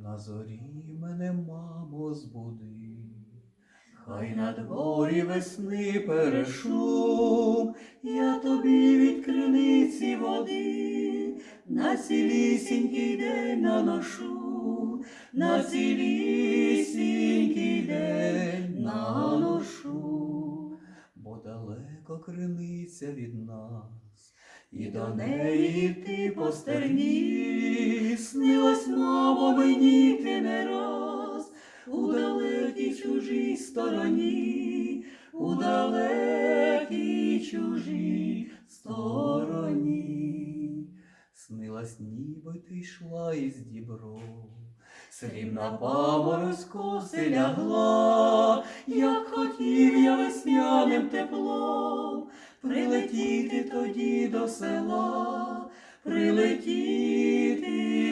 На зорі мене, мамо, збуди, хай на дворі весни перешум, я тобі від криниці води, на цілісінький день наношу, на цілісінький день наношу, бо далеко криниця від нас. І до неї йти постерні, снилась, мамо, мені ти не раз, у далекій чужій стороні, у далекій чужій стороні. Снилась, ніби ти йшла із дібров, срібна паморозь коси лягла, як хотів я весняним теплом прилетіти тоді до села, прилетіти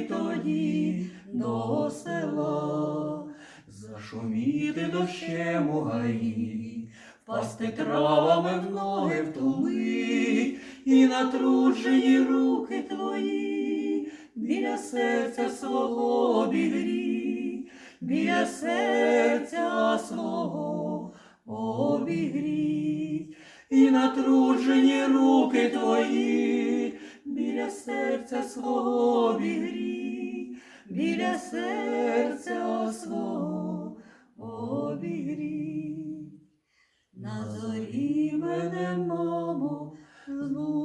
тоді до села, зашуміти дощем у гаї, впасти травами в ноги втулить, і натруджені руки твої біля серця свого обігрій, біля серця свого обігрій і натруджені руки твої, біля серця свого обігрій, біля серця свого обігрій. На зорі мене, мамо, збудить.